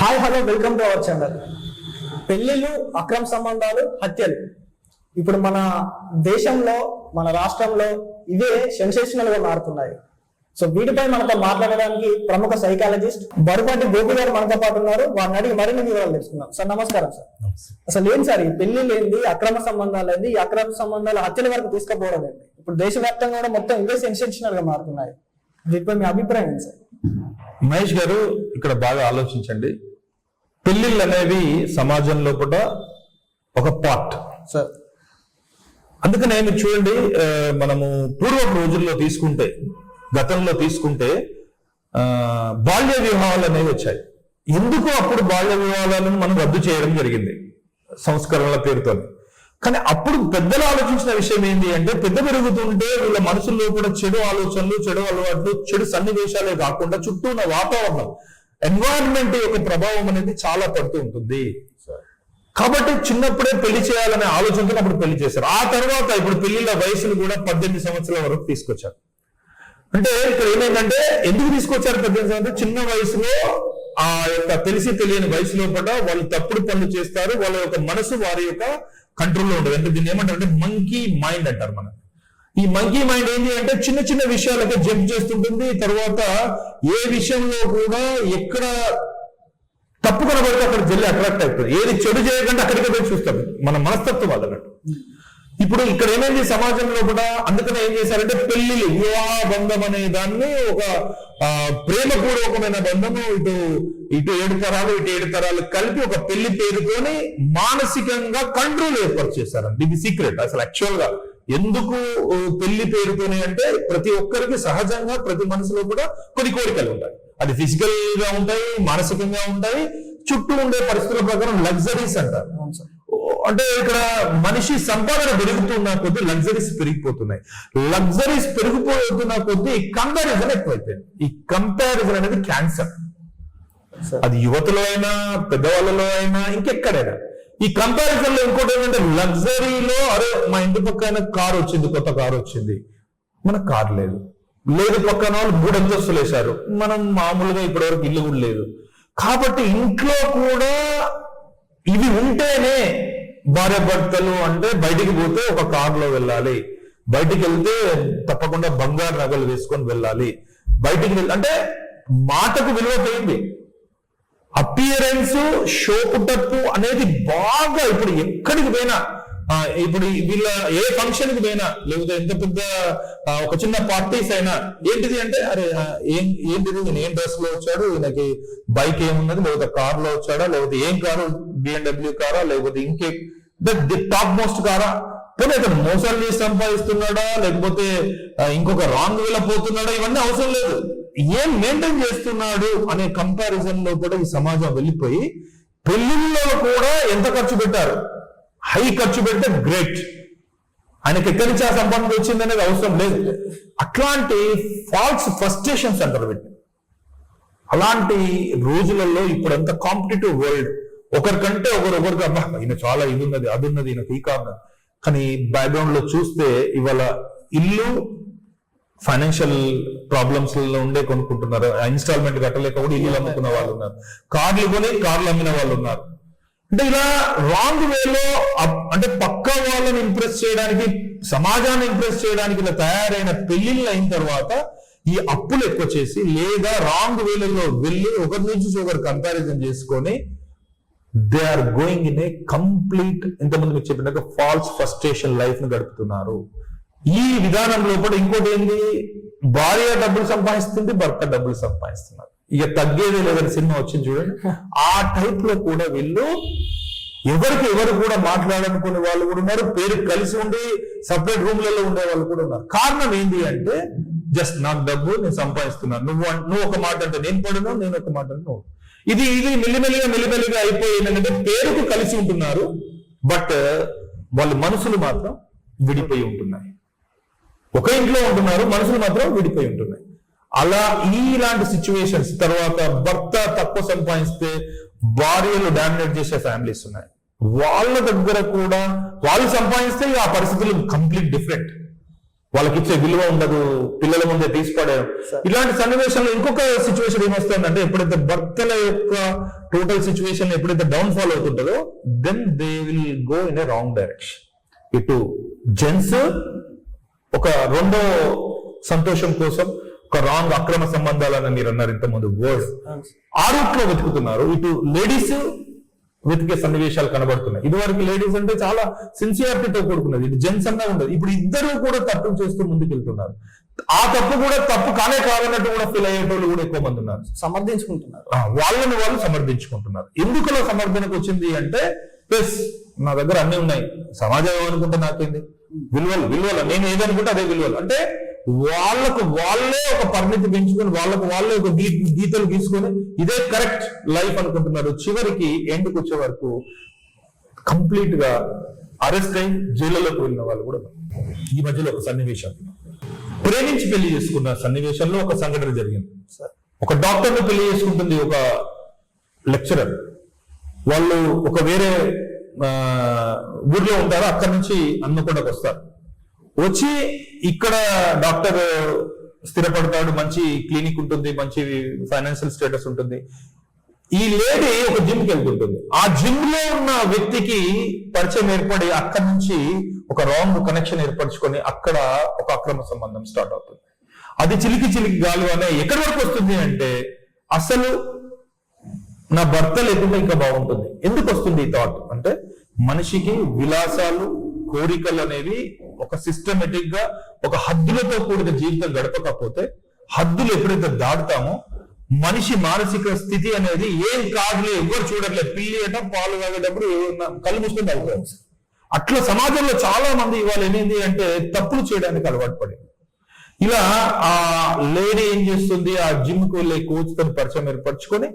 Hi hello welcome to our channel. పెళ్ళిళ్ళు అక్రమ సంబంధాలు హత్యలు. ఇప్పుడు మన దేశంలో మన రాష్ట్రంలో ఇవే సెన్సేషనల్గా మారుతున్నాయి. సో వీటిపై మనతో మాట్లాడడానికి ప్రముఖ సైకాలజిస్ట్ బరుపాటి గోపి గారు మనతో పాటు ఉన్నారు. వారిని అడిగి మరిన్ని వివరాలు తెలుసుకుందాం. సార్ నమస్కారం సార్. అసలు ఏం సార్ ఈ పెళ్ళిళ్ళు ఏంది అక్రమ సంబంధాలు ఏంది ఈ అక్రమ సంబంధాలు హత్యల వరకు తీసుకుపోవడం ఏంటి? ఇప్పుడు దేశవ్యాప్తంగా కూడా మొత్తం ఇవే సెన్సేషనల్గా మారుతున్నాయి. దీనిపై మీ అభిప్రాయం ఏంటి సార్? మహేష్ గారు ఇక్కడ బాగా ఆలోచించండి. పెళ్ళిళ్ళు అనేవి సమాజంలో కూడా ఒక పార్ట్. సార్. అందుకనే మీరు చూడండి మనము పూర్వపు రోజుల్లో తీసుకుంటే గతంలో తీసుకుంటే ఆ, బాల్య వివాహాలు అనేవి వచ్చాయి. ఎందుకు అప్పుడు బాల్య వివాహాలను మనం రద్దు చేయడం జరిగింది సంస్కరణల పేరుతో? కానీ అప్పుడు పెద్దలు ఆలోచించిన విషయం ఏంటి అంటే పెద్ద పెరుగుతుంటే వీళ్ళ మనసుల్లో కూడా చెడు ఆలోచనలు చెడు అలవాట్లు చెడు సన్నివేశాలే కాకుండా చుట్టూ ఉన్న వాతావరణం ఎన్వైరన్మెంట్ యొక్క ప్రభావం అనేది చాలా పడుతూ ఉంటుంది. కాబట్టి చిన్నప్పుడే పెళ్ళి చేయాలనే ఆలోచనతో అప్పుడు పెళ్ళి చేశారు. ఆ తర్వాత ఇప్పుడు పెళ్ళిళ్ళ వయసును కూడా పద్దెనిమిది సంవత్సరాల వరకు తీసుకొచ్చారు. అంటే ఇక్కడ ఏమైందంటే ఎందుకు తీసుకొచ్చారు పద్దెనిమిది సంవత్సరాలు? చిన్న వయసులో ఆ యొక్క తెలిసి తెలియని వయసులో కూడా వాళ్ళు తప్పుడు పనులు చేస్తారు. వాళ్ళ యొక్క మనసు వారి యొక్క కంట్రోల్లో ఉండదు అంటే దీన్ని ఏమంటారు? అంటే మంకీ మైండ్ అంటారు మనం ఈ మంకీ మైండ్ ఏంటి అంటే చిన్న చిన్న విషయాలకే జంప్ చేస్తుంటుంది. తర్వాత ఏ విషయంలో కూడా ఎక్కడ తప్పు కనబడితే అక్కడ వెళ్ళి అట్రాక్ట్ అవుతుంది ఏది చెడు చేయకుండా అక్కడికి పోయి చూస్తారు మన మనస్తత్వం అది అన్నట్టు ఇప్పుడు ఇక్కడ ఏమైంది? సమాజంలో కూడా అందుకనే ఏం చేశారంటే పెళ్ళిళ్ళు వివాహ బంధం అనే దాన్ని ఒక ఆ, ప్రేమపూర్వకమైన బంధము ఇటు ఇటు ఏడు తరాలు ఇటు ఏడు తరాలు కలిపి ఒక పెళ్ళి పేరుతోని మానసికంగా కంట్రోల్ ఏర్పాటు చేశారండి ఇది సీక్రెట్ అసలు యాక్చువల్గా. ఎందుకు పెళ్ళి పేరుతోనే అంటే ప్రతి ఒక్కరికి సహజంగా ప్రతి మనసులో కూడా కొన్ని కోరికలు ఉంటాయి. అది ఫిజికల్గా ఉంటాయి మానసికంగా ఉంటాయి చుట్టూ ఉండే పరిస్థితుల ప్రకారం లగ్జరీస్ అంటారు. అంటే ఇక్కడ మనిషి సంపాదన పెరుగుతున్న కొద్దీ లగ్జరీస్ పెరిగిపోతున్నాయి. లగ్జరీస్ పెరిగిపోతున్న కొద్దీ కంపారిజన్ ఎక్కువైపోయింది. ఈ కంపారిజన్ అనేది క్యాన్సర్. సార్. అది యువతలో అయినా పెద్దవాళ్ళలో అయినా ఇంకెక్కడైనా ఈ కంపారిజన్లో ఇంకోటి ఏంటంటే లగ్జరీలో అరే మా ఇంటి పక్కన కార్ వచ్చింది కొత్త కార్ వచ్చింది. మనకు కార్ లేదు. లేదు పక్కన వాళ్ళు మూడు అంతస్తులు వేశారు. మనం మామూలుగా ఇప్పటి వరకు ఇల్లు కూడా లేదు. కాబట్టి ఇంట్లో కూడా ఇవి ఉంటేనే భార్య భర్తలు అంటే బయటికి పోతే ఒక కారులో వెళ్ళాలి. బయటికి వెళ్తే తప్పకుండా బంగారు నగలు వేసుకొని వెళ్ళాలి. బయటికి వెళ్ళి అంటే మాటకు విలువ పోయింది. అపియరెన్స్ షోపుటప్పు అనేది బాగా ఇప్పుడు ఎక్కడికి పోయినా ఇప్పుడు వీళ్ళ ఏ ఫంక్షన్కి పోయినా లేకపోతే ఎంత పెద్ద ఒక చిన్న పార్టీస్ అయినా ఏంటిది అంటే అరే ఏం ఏంటిది? ఈయన ఏం డ్రెస్లో వచ్చాడు? ఈయనకి బైక్ ఏమున్నది? లేకపోతే కార్లో వచ్చాడా? లేకపోతే ఏం కారు బిఎండబ్ల్యూ కారా లేకపోతే ఇంకే ది టాప్ మోస్ట్ కారా కానీ అతను మోసాలు చేసి సంపాదిస్తున్నాడా? లేకపోతే ఇంకొక రాంగ్ వేలో పోతున్నాడా? ఇవన్నీ అవసరం లేదు. ఏం మెయింటైన్ చేస్తున్నాడు అనే కంపారిజన్లో కూడా ఈ సమాజం వెళ్ళిపోయి పెళ్ళిళ్ళలో కూడా ఎంత ఖర్చు పెట్టారు? హై ఖర్చు పెడితే గ్రేట్ ఆయనకి ఎక్కడి నుంచి ఆ సంబంధం వచ్చింది అనేది అవసరం లేదు. అట్లాంటి ఫాల్స్ ఫ్రస్ట్రేషన్స్ అంటారు వీటిని. అలాంటి రోజులలో ఇప్పుడు ఎంత కాంపిటేటివ్ వరల్డ్ ఒకరికంటే ఒకరు ఒకరికి అబ్బా ఈయన చాలా ఇది ఉన్నది అది ఉన్నది ఈయనకి ఈ కారణం. కానీ బ్యాక్గ్రౌండ్లో చూస్తే ఇవాళ ఇల్లు ఫైనాన్షియల్ ప్రాబ్లమ్స్లో ఉండే కొనుక్కుంటున్నారు. ఇన్స్టాల్మెంట్ కట్టలేక కూడా ఇల్లు అమ్ముకున్న వాళ్ళు ఉన్నారు. కార్లు కొని కార్లు అమ్మిన వాళ్ళు ఉన్నారు. అంటే ఇలా రాంగ్ వేలో అంటే పక్క వాళ్ళని ఇంప్రెస్ చేయడానికి సమాజాన్ని ఇంప్రెస్ చేయడానికి ఇలా తయారైన పెళ్ళిళ్ళు అయిన తర్వాత ఈ అప్పులు ఎక్కువ చేసి లేదా రాంగ్ వేలలో వెళ్ళి ఒకరి నుంచి ఒకరు కంపారిజన్ చేసుకొని they are going in a complete ఇంతకుముందు మీకు చెప్పినట్టు ఫాల్స్ ఫస్టేషన్ లైఫ్ని గడుపుతున్నారు. ఈ విధానంలో కూడా ఇంకోటి ఏంది? భార్య డబ్బులు సంపాదిస్తుంది భర్త డబ్బులు సంపాదిస్తున్నారు. ఇక తగ్గేదే లేదని సినిమా వచ్చింది చూడండి. ఆ టైప్లో కూడా వీళ్ళు ఎవరికి ఎవరు కూడా మాట్లాడాలనుకునే వాళ్ళు కూడా ఉన్నారు. పేరు కలిసి ఉండి సపరేట్ రూమ్లలో ఉండే వాళ్ళు కూడా ఉన్నారు. కారణం ఏంటి అంటే జస్ట్ నాకు డబ్బు నేను సంపాదిస్తున్నాను. నువ్వు నువ్వు ఒక మాట అంటే నేను పడను నేను ఒక మాట అంటే నువ్వు. ఇది ఇది మెల్లిమెల్లిగా మెల్లిమెల్లిగా అయిపోయింది ఏంటంటే పేరుకు కలిసి ఉంటున్నారు బట్ వాళ్ళ మనసులు మాత్రం విడిపోయి ఉంటున్నాయి. ఒక ఇంట్లో ఉంటున్నారు మనసులు మాత్రం విడిపోయి ఉంటున్నాయి. అలా ఈ ఇలాంటి సిచ్యువేషన్స్ తర్వాత భర్త తక్కువ సంపాదిస్తే భార్యలు డామినేట్ చేసే ఫ్యామిలీస్ ఉన్నాయి. వాళ్ళ దగ్గర కూడా వాళ్ళు సంపాదిస్తే ఆ పరిస్థితులు కంప్లీట్ డిఫరెంట్ వాళ్ళకి ఇచ్చే విలువ ఉండదు పిల్లల ముందే Sir. ఇలాంటి సన్నివేశంలో ఇంకొక సిచ్యువేషన్ ఏమొస్తుందంటే ఎప్పుడైతే భర్తల యొక్క టోటల్ సిచ్యువేషన్ ఎప్పుడైతే down fall అవుతుంటుందో then they will go in a wrong direction ఇటు జెంట్స్ ఒక రెండో సంతోషం కోసం ఒక రాంగ్ అక్రమ సంబంధాలని మీరు అన్నారు ఇంతకుముందు వర్డ్. ఆ రూట్లో వెతుకుతున్నారు ఇటు లేడీస్ వెతికే సన్నివేశాలు కనబడుతున్నాయి. ఇదివరకు లేడీస్ అంటే చాలా సిన్సియారిటీతో కూడుకున్నది. ఇటు జెంట్స్ అన్నా ఉండదు. ఇప్పుడు ఇద్దరు కూడా తప్పు చేస్తూ ముందుకెళ్తున్నారు. ఆ తప్పు కూడా తప్పు కానే కాదన్నట్టు కూడా ఫీల్ అయ్యేటోళ్ళు కూడా ఎక్కువ మంది ఉన్నారు. సమర్థించుకుంటున్నారు. వాళ్ళని వాళ్ళు సమర్థించుకుంటున్నారు. ఎందుకు అలా సమర్థనకు వచ్చింది అంటే ప్లస్ నా దగ్గర అన్ని ఉన్నాయి. సమాజం ఏమనుకుంటే నాకేంది? విలువలు విలువలు. నేను ఏదనుకుంటే అదే విలువలు. అంటే వాళ్ళకు వాళ్ళే ఒక పరిమితి పెంచుకొని వాళ్ళకు వాళ్ళే ఒక గీ గీతలు గీసుకొని ఇదే కరెక్ట్ లైఫ్ అనుకుంటున్నారు. చివరికి ఎండ్కి వచ్చే వరకు కంప్లీట్గా అరెస్ట్ అయి జైలులోకి వెళ్ళిన వాళ్ళు కూడా. ఈ మధ్యలో ఒక సన్నివేశం. ప్రేమించి పెళ్ళి చేసుకున్న సన్నివేశంలో ఒక సంఘటన జరిగింది. సార్. ఒక డాక్టర్ని పెళ్ళి చేసుకుంటుంది ఒక లెక్చరర్. వాళ్ళు ఒక వేరే ఊర్లో ఉంటారు అక్కడి నుంచి అన్నకొండకు వస్తారు. వచ్చి ఇక్కడ డాక్టర్ స్థిరపడతాడు మంచి క్లినిక్ ఉంటుంది మంచి ఫైనాన్షియల్ స్టేటస్ ఉంటుంది. ఈ లేడీ ఒక జిమ్కి వెళ్తుంటుంది. ఆ జిమ్లో ఉన్న వ్యక్తికి పరిచయం ఏర్పడి అక్కడి నుంచి ఒక రాంగ్ కనెక్షన్ ఏర్పరచుకొని అక్కడ ఒక అక్రమ సంబంధం స్టార్ట్ అవుతుంది. అది చిలికి చిలికి గాలి అనే ఎక్కడి వరకు వస్తుంది అంటే అసలు నా భర్త లేకుండా ఇంకా బాగుంటుంది. ఎందుకు వస్తుంది ఈ థాట్? అంటే మనిషికి విలాసాలు కోరికలు అనేవి ఒక సిస్టమేటిక్గా ఒక హద్దులతో కూడిన జీవితం గడపకపోతే హద్దులు ఎప్పుడైతే దాటుతామో మనిషి మానసిక స్థితి అనేది ఏం కాదులే ఎవరు చూడట్లేదు. పిల్లి పాలు తాగేటప్పుడు ఏమన్నా కళ్ళు మూసుకొని అట్లా సమాజంలో చాలా మంది ఇవాళ ఏమైంది అంటే తప్పులు చేయడానికి అలవాటు పడింది. ఇలా ఆ లేడీ ఏం చేస్తుంది? ఆ జిమ్కు వెళ్ళే కోచ్తో పరిచయం ఏర్పరచుకొని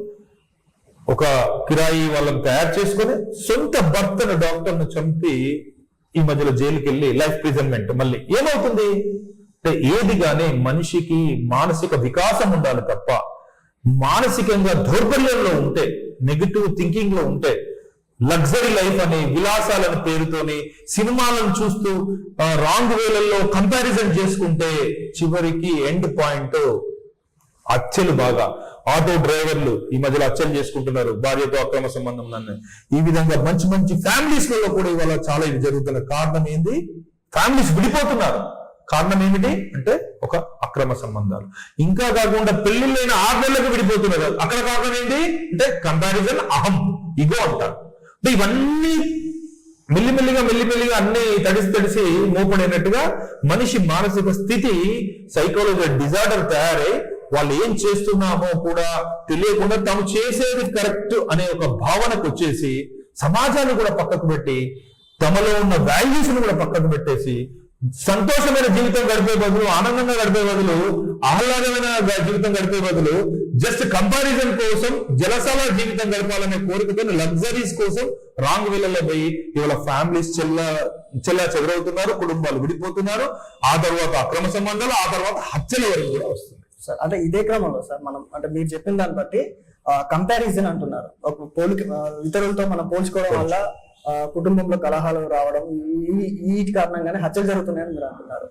ఒక కిరాయి వాళ్ళని తయారు చేసుకొని సొంత భర్తను డాక్టర్ను చంపి ఈ మధ్యలో జైలుకి వెళ్ళి లైఫ్ ప్రిజన్మెంట్ మళ్ళీ ఏమవుతుంది? అంటే ఏది కానీ మనిషికి మానసిక వికాసం ఉండాలి తప్ప మానసికంగా దౌర్బల్యంలో ఉంటే నెగిటివ్ థింకింగ్లో ఉంటే లగ్జరీ లైఫ్ అని విలాసాలని పేరుతోని సినిమాలను చూస్తూ రాంగ్ వేలలో కంపారిజన్ చేసుకుంటే చివరికి ఎండ్ పాయింట్ అచ్చలు బాగా. ఆటో డ్రైవర్లు ఈ మధ్యలో అచ్చలు చేసుకుంటున్నారు. భార్యతో అక్రమ సంబంధం నన్ను ఈ విధంగా మంచి మంచి ఫ్యామిలీస్లలో కూడా ఇవాళ చాలా ఇది జరుగుతున్న కారణం ఏంది? ఫ్యామిలీస్ విడిపోతున్నారు. కారణం ఏమిటి? అంటే ఒక అక్రమ సంబంధాలు. ఇంకా కాకుండా పెళ్ళిళ్ళైన ఆరు విడిపోతున్నారు. అక్కడ కారణం ఏంటి అంటే కంపారిజన్ అహం ఇగో అంటారు. అంటే ఇవన్నీ మెల్లిమెల్లిగా మెల్లిమెల్లిగా అన్ని తడిసి తడిసి మోపడైనట్టుగా మనిషి మానసిక స్థితి సైకాలజీ డిజార్డర్ తయారై వాళ్ళు ఏం చేస్తున్నామో కూడా తెలియకుండా తాము చేసేది కరెక్ట్ అనే ఒక భావనకు వచ్చేసి సమాజాన్ని కూడా పక్కకు పెట్టి తమలో ఉన్న వాల్యూస్ కూడా పక్కకు పెట్టేసి సంతోషమైన జీవితం గడిపే బదులు ఆనందంగా గడిపే బదులు ఆహ్లాదమైన జీవితం గడిపే బదులు జస్ట్ కంపారిజన్ కోసం జలసాల జీవితం గడపాలనే కోరికతో లగ్జరీస్ కోసం రాంగ్ వేలలో పోయి ఇవాళ ఫ్యామిలీస్ చెల్ల చెల్ల చెదరవుతున్నారు కుటుంబాలు విడిపోతున్నారు ఆ తర్వాత అక్రమ సంబంధాలు ఆ తర్వాత హత్యల వరకు కూడా వస్తుంది సార్ అంటే ఇదే క్రమంలో సార్ మనం అంటే మీరు చెప్పిన దాన్ని బట్టి కంపారిజన్ అంటున్నారు. ఒక పోలి ఇతరులతో మనం పోల్చుకోవడం వల్ల ఆ, కుటుంబంలో కలహాలు రావడం ఈ- వీటి కారణంగానే హత్యలు జరుగుతున్నాయని మీరు అంటున్నారు.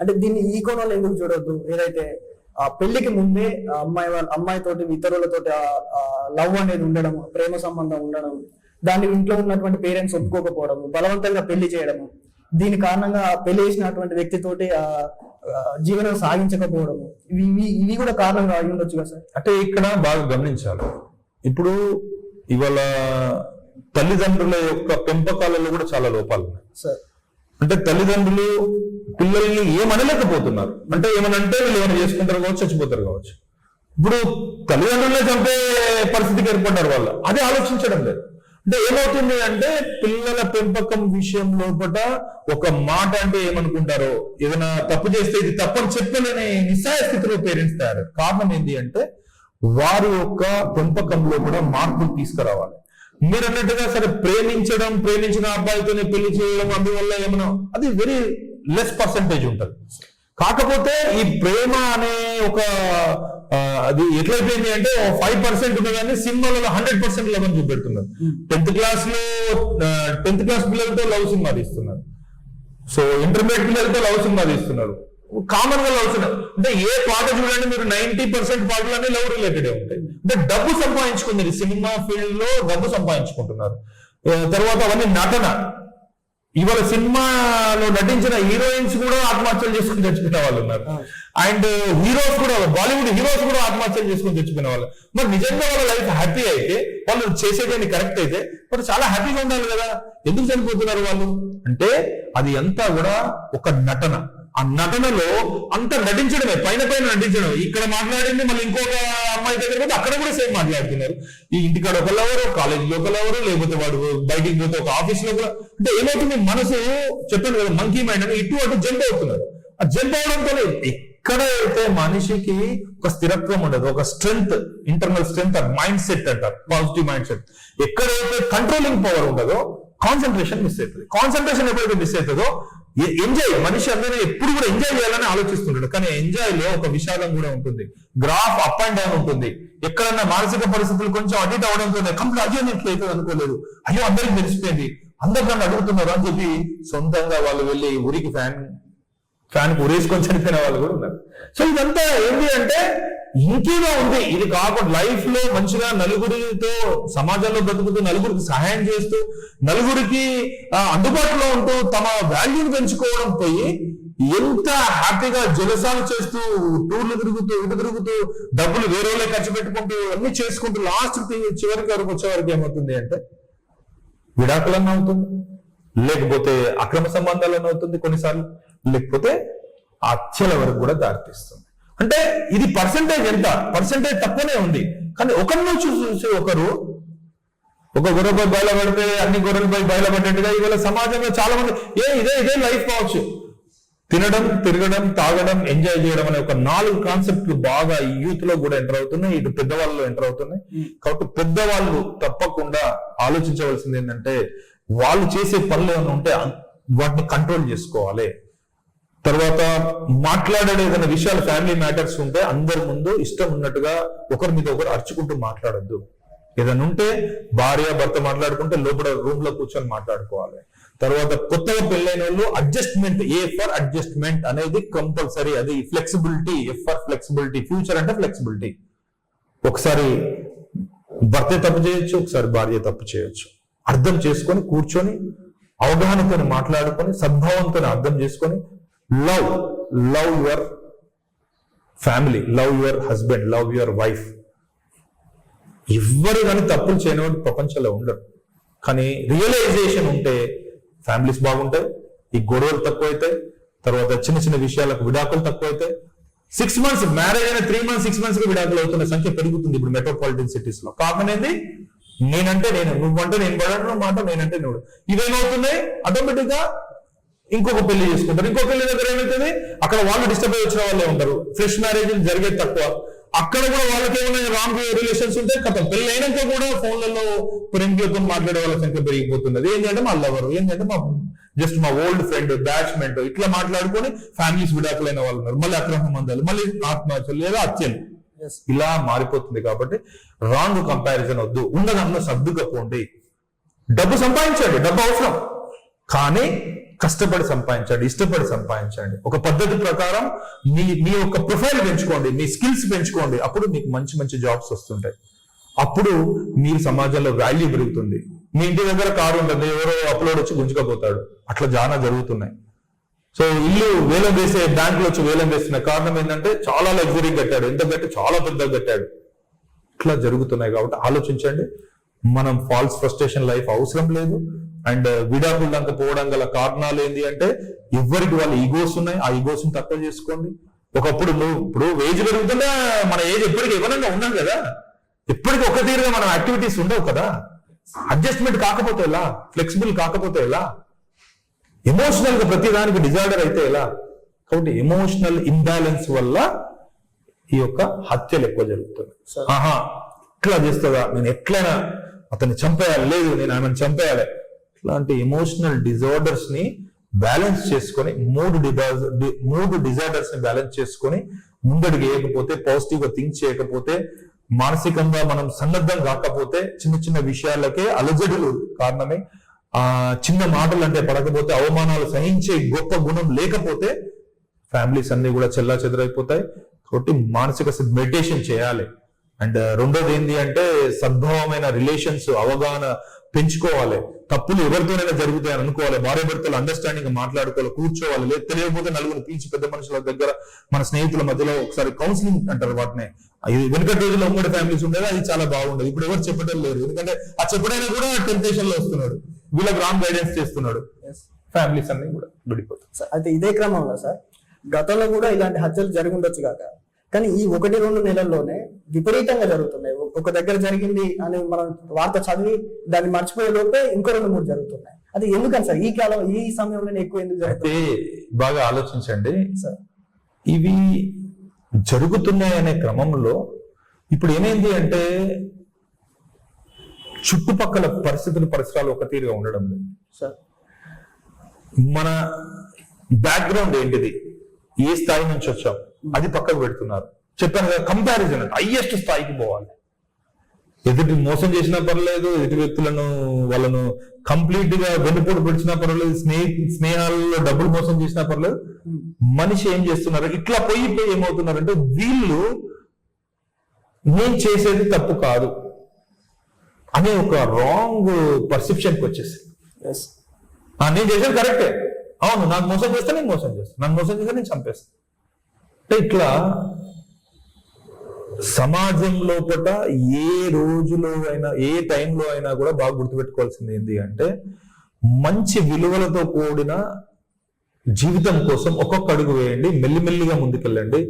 అంటే దీన్ని ఈ కోణంలో ఎందుకు చూడొద్దు? ఏదైతే ఆ పెళ్ళికి ముందే అమ్మాయి వాళ్ళ అమ్మాయి తోటి ఇతరులతోటి లవ్ అనేది ఉండడం ప్రేమ సంబంధం ఉండడం దాన్ని ఇంట్లో ఉన్నటువంటి పేరెంట్స్ ఒప్పుకోకపోవడం బలవంతంగా పెళ్ళి చేయడము దీని కారణంగా పెళ్ళి చేసినటువంటి వ్యక్తితోటి జీవనం సాగించకపోవడం ఇవి ఇవి- కూడా కారణంగా అయి ఉండొచ్చు కదా సార్? అంటే ఇక్కడ బాగా గమనించాలి. ఇప్పుడు ఇవాళ తల్లిదండ్రుల యొక్క పెంపకాలలో కూడా చాలా లోపాలు ఉన్నాయి సార్. అంటే తల్లిదండ్రులు పిల్లల్ని ఏమనలేకపోతున్నారు. అంటే ఏమనంటే వీళ్ళు ఏమైనా చేసుకుంటారు కావచ్చు చచ్చిపోతారు కావచ్చు. ఇప్పుడు తల్లిదండ్రులనే చంపే పరిస్థితికి ఏర్పడ్డారు వాళ్ళు. అదే ఆలోచించడం లేదు. అంటే ఏమవుతుంది అంటే పిల్లల పెంపకం విషయం లోపల ఒక మాట అంటే ఏమనుకుంటారో? ఏదైనా తప్పు చేస్తే ఇది తప్పని చెప్పలేని నిస్సాయ స్థితిలో పేరెంట్స్ తయారు కారణం ఏంటి అంటే వారి యొక్క పెంపకంలో కూడా మార్పులు తీసుకురావాలి. మీరు అన్నట్టుగా సరే ప్రేమించడం ప్రేమించిన అబ్బాయితోనే పెళ్ళి చేయడం అందువల్ల ఏమన్నా అది వెరీ లెస్ పర్సంటేజ్ ఉంటుంది. కాకపోతే ఈ ప్రేమ అనే ఒక అది ఎట్లయిపోయింది అంటే ఫైవ్ పర్సెంట్ ఉన్నదాన్ని సినిమాలలో హండ్రెడ్ పర్సెంట్ లవ్ అని చూపెడుతున్నారు టెన్త్ క్లాస్లో టెన్త్ క్లాస్ పిల్లలతో లవ్ సినిమా తీస్తున్నారు. సో ఇంటర్మీడియట్ పిల్లలతో లవ్ సినిమా తీస్తున్నారు. కామన్గా లవ్స్ ఉన్నాయి అంటే ఏ పాట చూడండి మీరు నైన్టీ పర్సెంట్ పాటలన్నీ లవ్ రిలేటెడ్ ఉంటాయి. అంటే డబ్బు సంపాదించుకుంది సినిమా ఫీల్డ్లో డబ్బు సంపాదించుకుంటున్నారు. తర్వాత అవన్నీ నటన. ఇవాళ సినిమాలో నటించిన హీరోయిన్స్ కూడా ఆత్మహత్యలు చేసుకుని తెచ్చుకునే వాళ్ళు ఉన్నారు. అండ్ హీరోస్ కూడా బాలీవుడ్ హీరోస్ కూడా ఆత్మహత్యలు చేసుకుని తెచ్చుకునే వాళ్ళు. మరి నిజంగా వాళ్ళ లైఫ్ హ్యాపీ అయితే వాళ్ళు చేసేదాన్ని కరెక్ట్ అయితే మరి చాలా హ్యాపీగా ఉండాలి కదా. ఎందుకు చనిపోతున్నారు వాళ్ళు? అంటే అది అంతా కూడా ఒక నటన. ఆ నటనలో అంత నటించడమే పైన పైన నటించడం. ఇక్కడ మాట్లాడింది మళ్ళీ ఇంకొక అమ్మాయి దగ్గర పోతే అక్కడ కూడా సేమ్ మాట్లాడుతున్నారు. ఈ ఇంటికాడ ఒకళ్ళెవరు కాలేజీలో ఒకళ్ళెవరు లేకపోతే వాడు బయటికి పోతే ఒక ఆఫీస్లో కూడా. అంటే ఏమవుతుంది? మనసు చెప్పాను కదా మంకీ మైండ్ అని ఇటు అటు జంప్ అవుతున్నారు. ఆ జంప్ అవడంతో ఎక్కడ అయితే మనిషికి ఒక స్థిరత్వం ఉండదు ఒక strength internal strength mind set అంటారు పాజిటివ్ మైండ్ సెట్ ఎక్కడైతే కంట్రోలింగ్ పవర్ ఉండదో కాన్సన్ట్రేషన్ మిస్ అవుతుంది. కాన్సన్ట్రేషన్ ఎప్పుడైతే మిస్ అవుతుందో ఎంజాయ్ మనిషి అందరూ ఎప్పుడు కూడా ఎంజాయ్ చేయాలని ఆలోచిస్తుంటాడు. కానీ ఎంజాయ్లో ఒక విషాదం కూడా ఉంటుంది. గ్రాఫ్ అప్ అండ్ డౌన్ ఉంటుంది. ఎక్కడన్నా మానసిక పరిస్థితులు కొంచెం అటు ఇటు అవడంతో కంప్లీట్ అయ్యో నేను అవుతుంది అనుకోలేదు. అయ్యో అందరికి తెలిసిపోయింది. అందరు నన్ను అడుగుతున్నారు అని చెప్పి సొంతంగా వాళ్ళు వెళ్ళి ఊరికి ఫ్యాన్ ఫ్యాన్ ఉరేసుకొని చనిపోయిన వాళ్ళు కూడా ఉన్నారు. సో ఇదంతా ఏంటి అంటే ఇంకేదో ఉంది. ఇది కాకుండా లైఫ్లో మంచిగా నలుగురితో సమాజంలో బతుకుతూ నలుగురికి సహాయం చేస్తూ నలుగురికి అందుబాటులో ఉంటూ తమ వాల్యూని పెంచుకోవడం పోయి ఎంత హ్యాపీగా జలసాలు చేస్తూ టూర్లు తిరుగుతూ ఇటు తిరుగుతూ డబ్బులు వేరే వాళ్ళే ఖర్చు పెట్టుకుంటూ అన్ని చేసుకుంటూ లాస్ట్ చివరికి వరకు వచ్చే వరకు ఏమవుతుంది అంటే విడాకులన్న అవుతుంది. లేకపోతే అక్రమ సంబంధాలన్న అవుతుంది కొన్నిసార్లు. లేకపోతే హత్యల వరకు కూడా దారితీస్తుంది. అంటే ఇది పర్సంటేజ్ ఎంత? పర్సంటేజ్ తక్కువనే ఉంది. కానీ ఒకరిని చూసి ఒకరు ఒక గొర్రెపై బయలుపడితే అన్ని గొర్రెలపై బయలుపడ్డట్టుగా ఇవాళ సమాజంలో చాలా మంది ఏ ఇదే ఇదే లైఫ్ కావచ్చు. తినడం తిరగడం తాగడం ఎంజాయ్ చేయడం అనే ఒక నాలుగు కాన్సెప్ట్లు బాగా యూత్లో కూడా ఎంటర్ అవుతున్నాయి. ఇటు పెద్దవాళ్ళు ఎంటర్ అవుతున్నాయి. కాబట్టి పెద్దవాళ్ళు తప్పకుండా ఆలోచించవలసింది ఏంటంటే వాళ్ళు చేసే పనులు ఏమైనా ఉంటే వాటిని కంట్రోల్ చేసుకోవాలి. తర్వాత మాట్లాడే ఏదైనా విషయాలు ఫ్యామిలీ మ్యాటర్స్ ఉంటే అందరి ముందు ఇష్టం ఉన్నట్టుగా ఒకరి మీద ఒకరు అరుచుకుంటూ మాట్లాడద్దు. ఏదైనా ఉంటే భార్య భర్త మాట్లాడుకుంటే లోపల రూమ్లో కూర్చొని మాట్లాడుకోవాలి. తర్వాత కొత్తగా పెళ్ళైన వాళ్ళు అడ్జస్ట్మెంట్ ఏ ఫర్ అడ్జస్ట్మెంట్ అనేది కంపల్సరీ అది flexibility F for flexibility future అంటే ఫ్లెక్సిబిలిటీ ఒకసారి భర్త తప్పు చేయొచ్చు ఒకసారి భార్య తప్పు చేయొచ్చు. అర్థం చేసుకొని కూర్చొని అవగాహనతో మాట్లాడుకొని సద్భావంతో అర్థం చేసుకొని love love your family love your husband love your wife. ఎవ్వరు కానీ తప్పులు చేయనివాడు ప్రపంచంలో ఉండరు. కానీ రియలైజేషన్ ఉంటే ఫ్యామిలీస్ బాగుంటాయి ఈ గొడవలు తక్కువ అవుతాయి తర్వాత చిన్న చిన్న విషయాలకు విడాకులు తక్కువ అవుతాయి సిక్స్ మంత్స్ మ్యారేజ్ అయిన త్రీ మంత్స్ సిక్స్ మంత్స్కి విడాకులు అవుతున్న సంఖ్య పెరుగుతుంది ఇప్పుడు మెట్రోపాలిటన్ సిటీస్లో. కారణం ఏంది? నేనంటే నేను నువ్వంటే నేను పడను మాట నేనంటే నువ్వు. ఇవేమవుతున్నాయి ఆటోమేటిక్గా ఇంకొక పెళ్ళి చేసుకుంటారు. ఇంకో పెళ్ళి దగ్గర ఏమవుతుంది అక్కడ వాళ్ళు డిస్టర్బ్ అయ్యి వచ్చిన వాళ్ళే ఉంటారు. ఫ్రెష్ మ్యారేజ్ జరిగేది తక్కువ. అక్కడ కూడా వాళ్ళకి ఏమైనా రాంగ్ రిలేషన్స్ ఉంటే కథ. పెళ్ళి అయినాక కూడా ఫోన్లలో ప్రేమికులతో మాట్లాడే వాళ్ళ సంఖ్య పెరిగిపోతున్నది. ఏంటంటే మా లవర్ ఏంటంటే మా జస్ట్ మా ఓల్డ్ ఫ్రెండ్ బ్యాచ్మెంట్ ఇట్లా మాట్లాడుకొని ఫ్యామిలీస్ విడాకులైన వాళ్ళు ఉన్నారు. మళ్ళీ అక్రమ సంబంధాలు మళ్ళీ ఆత్మహత్యలు లేదా హత్యలు. Yes. ఇలా మారిపోతుంది కాబట్టి రాంగ్ కంపారిజన్ వద్దు. ఉన్నదానిలో సర్దుగా పోండి డబ్బు సంపాదించండి. డబ్బు అవసరం. కానీ కష్టపడి సంపాదించండి ఇష్టపడి సంపాదించండి. ఒక పద్ధతి ప్రకారం మీ మీ యొక్క ప్రొఫైల్ పెంచుకోండి మీ స్కిల్స్ పెంచుకోండి. అప్పుడు మీకు మంచి మంచి జాబ్స్ వస్తుంటాయి. అప్పుడు మీరు సమాజంలో వాల్యూ పెరుగుతుంది. మీ ఇంటి దగ్గర కారు ఉంటుంది ఎవరో అప్లోడ్ వచ్చి గుంజుకపోతాడు. అట్లా చాలా జరుగుతున్నాయి. సో ఇల్లు వేలం వేసే బ్యాంకులు వచ్చి వేలం వేస్తున్న కారణం ఏంటంటే చాలా లగ్జరీ కట్టాడు. ఎంత కట్టి? చాలా పెద్దగా కట్టాడు. ఇట్లా జరుగుతున్నాయి కాబట్టి ఆలోచించండి. మనం ఫాల్స్ ఫ్రస్ట్రేషన్ లైఫ్ అవసరం లేదు. అండ్ విడాకులు దాకా పోవడం గల కారణాలు ఏంటి అంటే ఎవరికి వాళ్ళ ఈగోస్ ఉన్నాయి. ఆ ఈగోస్ తక్కువ చేసుకోండి. ఒకప్పుడు నువ్వు ఇప్పుడు ఏజ్ పెరుగుతుంటే మన ఏజ్ ఎప్పటికీ ఎవరైనా ఉన్నాం కదా. ఎప్పటికీ ఒక తీరుగా మనం యాక్టివిటీస్ ఉండవు కదా. అడ్జస్ట్మెంట్ కాకపోతే ఎలా? ఫ్లెక్సిబుల్ కాకపోతే ఎలా? ఎమోషనల్గా ప్రతిదానికి డిజార్డర్ అయితే ఎలా? కాబట్టి ఎమోషనల్ ఇంబ్యాలెన్స్ వల్ల ఈ యొక్క హత్యలు ఎక్కువ జరుగుతుంది. ఆహా ఇట్లా చేస్తుందా? నేను ఎట్లైనా అతన్ని చంపేయాలి. లేదు నేను ఆమెను చంపేయాలి. ఇట్లాంటి ఎమోషనల్ డిజార్డర్స్ని బ్యాలెన్స్ చేసుకొని మూడు డిజార్ మూడు డిజార్డర్స్ని బ్యాలెన్స్ చేసుకొని ముందడుగు వేయకపోతే పాజిటివ్గా థింక్ చేయకపోతే మానసికంగా మనం సన్నద్ధం కాకపోతే చిన్న చిన్న విషయాలకే అలజడులు కారణమే. ఆ చిన్న మాటలు అంటే పడకపోతే అవమానాలు సహించే గొప్ప గుణం లేకపోతే ఫ్యామిలీస్ అన్ని కూడా చెల్లా చెదరైపోతాయి. కాబట్టి మానసిక మెడిటేషన్ చేయాలి. అండ్ రెండోది ఏంటి అంటే సద్భావమైన రిలేషన్స్ అవగాహన పెంచుకోవాలి. తప్పులు ఎవరితోనైనా జరుగుతాయని అనుకోవాలి. భార్య భర్తలు అండర్స్టాండింగ్ మాట్లాడుకోవాలి కూర్చోవాలి లేదు తెలియకపోతే నలుగురు పీల్చి పెద్ద మనుషుల దగ్గర మన స్నేహితుల మధ్యలో ఒకసారి కౌన్సిలింగ్ అంటారు వాటిని. ఇది వెనుకటి రోజుల్లో ఉమ్మడి ఫ్యామిలీస్ ఉండేది అది చాలా బాగుండేది. ఇప్పుడు ఎవరు చెప్పడం లేరు ఎందుకంటే ఆ చెప్పడైనా కూడా టెంప్టేషన్లో వస్తున్నాడు. వీళ్ళకి రాంగ్ గైడెన్స్ చేస్తున్నాడు. ఫ్యామిలీస్ అన్ని కూడా విడిపోతాయి. సార్, అయితే ఇదే క్రమంలో సార్ గతంలో కూడా ఇలాంటి హత్యలు జరిగి ఉండొచ్చు కాక కానీ ఈ ఒకటి రెండు నెలల్లోనే విపరీతంగా జరుగుతున్నాయి. ఒక దగ్గర జరిగింది అని మనం వార్త చదివి దాన్ని మర్చిపోయే లోపే ఇంకో రెండు మూడు జరుగుతున్నాయి. అది ఎందుకని సార్? ఈ కాలం ఈ సమయంలోనే ఎక్కువ ఎందుకు అయితే జరుగుతుంది బాగా ఆలోచించండి. సార్. ఇవి జరుగుతున్నాయి అనే క్రమంలో ఇప్పుడు ఏమైంది అంటే చుట్టుపక్కల పరిస్థితులు పరిసరాలు ఒక తీరుగా ఉండడం లేదు. సార్. మన బ్యాక్గ్రౌండ్ ఏంటిది? ఏ స్థాయి నుంచి వచ్చాం? అది పక్కకు పెడుతున్నారు. చెప్పాను కదా కంపారిజన్ హైయెస్ట్ స్థాయికి పోవాలి. ఎదుటి మోసం చేసినా పర్లేదు ఎదుటి వ్యక్తులను వాళ్ళను కంప్లీట్గా వెన్నుపోటు పెంచినా పర్వాలేదు స్నేహ స్నేహాలలో డబ్బులు మోసం చేసినా పర్లేదు. మనిషి ఏం చేస్తున్నారు ఇట్లా పోయి పోయి ఏమవుతున్నారంటే వీళ్ళు నేను చేసేది తప్పు కాదు అనే ఒక రాంగ్ పర్సెప్షన్కి వచ్చేసి నేను చేసేది కరెక్టే. అవును నాకు మోసం చేస్తే నేను మోసం చేస్తాను నన్ను మోసం చేస్తే నేను చంపేస్తాను అంటే ఇట్లా సమాజం లోపల ఏ రోజులో అయినా ఏ టైంలో అయినా కూడా బాగా గుర్తుపెట్టుకోవాల్సింది ఏంటి అంటే మంచి విలువలతో కూడిన జీవితం కోసం ఒక్కొక్క అడుగు వేయండి మెల్లిమెల్లిగా ముందుకెళ్ళండి.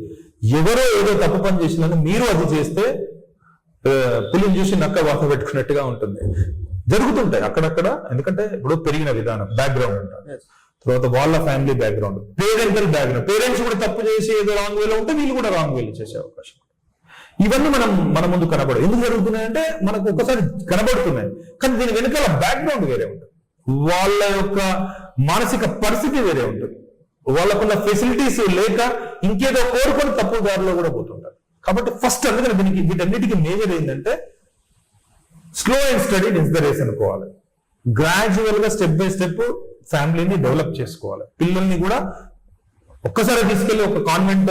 ఎవరో ఏదో తప్పు పని చేసినా మీరు అది చేస్తే పులిని చూసి నక్క వాత పెట్టుకున్నట్టుగా ఉంటుంది. జరుగుతుంటాయి అక్కడక్కడ ఎందుకంటే ఇప్పుడు పెరిగిన విధానం బ్యాక్గ్రౌండ్ అంటారు ఎస్ తర్వాత వాళ్ళ family background parental background parents కూడా తప్పు చేసి ఏదో రాంగ్ వేలో ఉంటే వీళ్ళు కూడా రాంగ్ వేలో చేసే అవకాశం. ఇవన్నీ మనం మన ముందు కనబడవు. ఎందుకు జరుగుతున్నాయంటే మనకు ఒక్కసారి కనబడుతున్నాయి. కానీ దీని వెనకాల బ్యాక్గ్రౌండ్ వేరే ఉంటుంది. వాళ్ళ యొక్క మానసిక పరిస్థితి వేరే ఉంటుంది. వాళ్ళకున్న ఫెసిలిటీస్ లేక ఇంకేదో కోరుకొని తప్పు దారిలో కూడా పోతుంటారు. కాబట్టి ఫస్ట్ అందుకని దీనికి వీటన్నిటికీ మేజర్ ఏంటంటే slow and steady is the race అనుకోవాలి. గ్రాడ్యువల్గా స్టెప్ బై స్టెప్ ఫ్యామిలీని డెవలప్ చేసుకోవాలి. పిల్లల్ని కూడా ఒక్కసారి తీసుకెళ్ళి ఒక కాన్వెంట్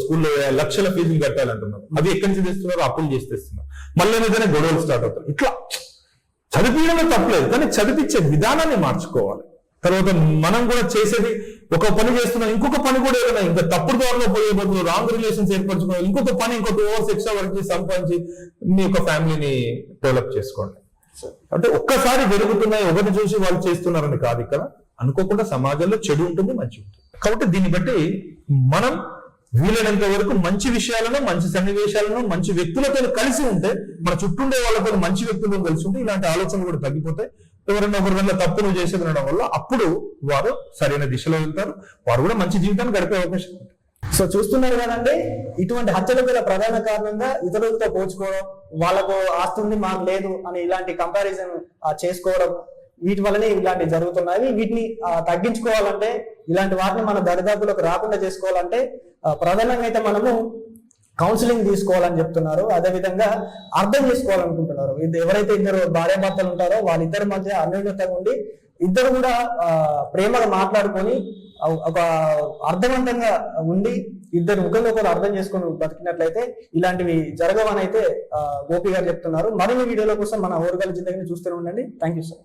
స్కూల్లో లక్షల ఫీజులు కట్టాలంటున్నారు. అవి ఎక్కడి నుంచి తెస్తున్నారు? అప్పులు చేసి తెస్తున్నారు. మళ్ళీ ఏదైనా గొడవలు స్టార్ట్ అవుతాయి. ఇట్లా చదివించడమే తప్పలేదు కానీ చదివించే విధానాన్ని మార్చుకోవాలి. తర్వాత మనం కూడా చేసేది ఒక పని చేస్తున్నాం ఇంకొక పని కూడా ఏదైనా ఇంకా తప్పుడు దారిలో పోయే బదులు రాంగ్ రిలేషన్స్ ఏర్పరచుకోవాలి ఇంకొక పని ఇంకో టూ అవర్స్ ఎక్స్ట్రా వర్క్ చేసి సంపాదించి మీ యొక్క ఫ్యామిలీని డెవలప్ చేసుకోండి. అంటే ఒక్కసారి జరుగుతున్నాయి ఒకటి చూసి వాళ్ళు చేస్తున్నారని కాదు ఇక్కడ. అనుకోకుండా సమాజంలో చెడు ఉంటుంది మంచి ఉంటుంది. కాబట్టి దీన్ని బట్టి మనం వీలైనంత వరకు మంచి విషయాలను మంచి సన్నివేశాలను మంచి వ్యక్తులతో కలిసి ఉంటే మన చుట్టూ ఉండే వాళ్ళతో మంచి వ్యక్తులతో కలిసి ఉంటే ఇలాంటి ఆలోచనలు కూడా తగ్గిపోతాయి. ఎవరైనా ఒకరి వల్ల తప్పులు నువ్వు చేసేది వల్ల అప్పుడు వారు సరైన దిశలో వెళ్తారు. వారు కూడా మంచి జీవితాన్ని గడిపే అవకాశం సో చూస్తున్నారు కదండి ఇటువంటి హత్యల గల ప్రధాన కారణంగా ఇతరులతో పోల్చుకోవడం వాళ్ళకు ఆస్తుంది మాకు లేదు అని ఇలాంటి కంపారిజన్ చేసుకోవడం వీటి వల్లనే ఇలాంటివి జరుగుతున్నాయి. వీటిని తగ్గించుకోవాలంటే ఇలాంటి వాటిని మన దరిదాపులకు రాకుండా చేసుకోవాలంటే ప్రధానంగా అయితే మనము కౌన్సిలింగ్ తీసుకోవాలని చెప్తున్నారు. అదే విధంగా అర్థం చేసుకోవాలనుకుంటున్నారు. ఇది ఎవరైతే ఇద్దరు భార్యాభర్తలు ఉంటారో వాళ్ళిద్దరి మధ్య అన్యోన్యతగా ఉండి ఇద్దరు కూడా ప్రేమగా మాట్లాడుకొని ఒక అర్థవంతంగా ఉండి ఇద్దరు ముఖంలో కూడా అర్థం చేసుకొని బతికినట్లయితే ఇలాంటివి జరగవని అయితే గోపి గారు చెప్తున్నారు. మరిన్ని వీడియోల కోసం మన ఓరుగల్ జిందగిని చూస్తూనే ఉండండి. Thank you sir.